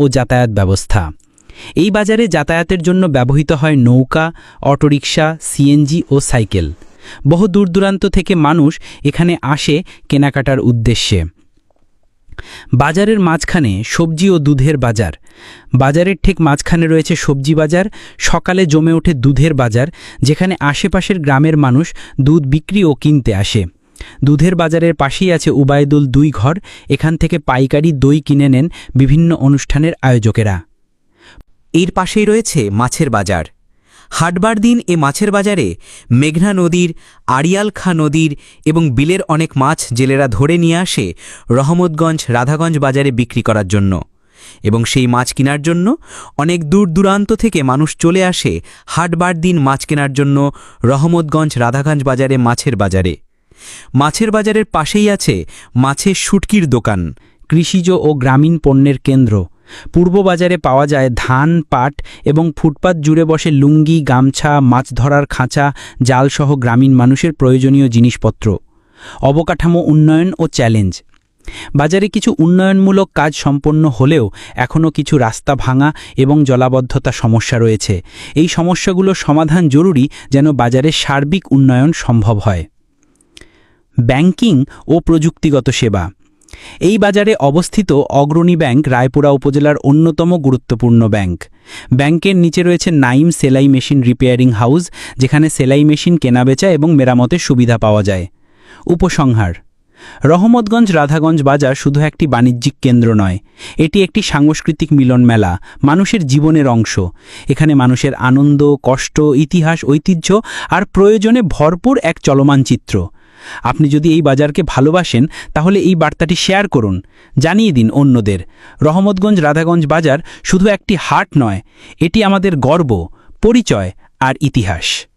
ও যাতায়াত ব্যবস্থা। এই বাজারে যাতায়াতের জন্য ব্যবহৃত হয় নৌকা, অটোরিকশা, সিএনজি ও সাইকেল। বহু দূর দূরান্ত থেকে মানুষ এখানে আসে কেনাকাটার উদ্দেশ্যে। বাজারের মাঝখানে সবজি ও দুধের বাজার। বাজারের ঠিক মাঝখানে রয়েছে সবজি বাজার। সকালে জমে ওঠে দুধের বাজার, যেখানে আশেপাশের গ্রামের মানুষ দুধ বিক্রি ও কিনতে আসে। দুধের বাজারের পাশেই আছে উবায়দুল দুই ঘর। এখান থেকে পাইকারি দই কিনে নেন বিভিন্ন অনুষ্ঠানের আয়োজকেরা। এর পাশেই রয়েছে মাছের বাজার। হাটবার দিন এ মাছের বাজারে মেঘনা নদীর আড়িয়ালখা নদীর এবং বিলের অনেক মাছ জেলেরা ধরে নিয়ে আসে রহমতগঞ্জ রাধাগঞ্জ বাজারে বিক্রি করার জন্য। এবং সেই মাছ কেনার জন্য অনেক দূর দূরান্ত থেকে মানুষ চলে আসে হাটবার দিন মাছ কেনার জন্য রহমতগঞ্জ রাধাগঞ্জ বাজারে মাছের বাজারে। মাছের বাজারের পাশেই আছে মাছের শুটকির দোকান, কৃষিজ ও গ্রামীণ পণ্যের কেন্দ্র। পূর্ব বাজারে পাওয়া যায় ধান, পাট এবং ফুটপাত জুড়ে বসে লুঙ্গি, গামছা, মাছ ধরার খাঁচা, জালসহ গ্রামীণ মানুষের প্রয়োজনীয় জিনিসপত্র। অবকাঠামো উন্নয়ন ও চ্যালেঞ্জ। বাজারে কিছু উন্নয়নমূলক কাজ সম্পন্ন হলেও এখনও কিছু রাস্তা ভাঙা এবং জলাবদ্ধতা সমস্যা রয়েছে। এই সমস্যাগুলোর সমাধান জরুরি যেন বাজারের সার্বিক উন্নয়ন সম্ভব হয়। ব্যাংকিং ও প্রযুক্তিগত সেবা। এই বাজারে অবস্থিত অগ্রণী ব্যাংক রায়পুরা উপজেলার অন্যতম গুরুত্বপূর্ণ ব্যাংক। ব্যাংকের নিচে রয়েছে নাইম সেলাই মেশিন রিপেয়ারিং হাউস, যেখানে সেলাই মেশিন কেনাবেচা এবং মেরামতের সুবিধা পাওয়া যায়। উপসংহার, রহমতগঞ্জ রাধাগঞ্জ বাজার শুধু একটি বাণিজ্যিক কেন্দ্র নয়, এটি একটি সাংস্কৃতিক মিলন মেলা, মানুষের জীবনের অংশ। এখানে মানুষের আনন্দ, কষ্ট, ইতিহাস, ঐতিহ্য আর প্রয়োজনে ভরপুর এক চলমান চিত্র। আপনি যদি এই বাজারকে ভালোবাসেন, তাহলে এই বার্তাটি শেয়ার করুন। জানিয়ে দিন অন্যদের। রহমতগঞ্জ রাধাগঞ্জ বাজার শুধু একটি হাট নয়, এটি আমাদের গর্ব, পরিচয় আর ইতিহাস।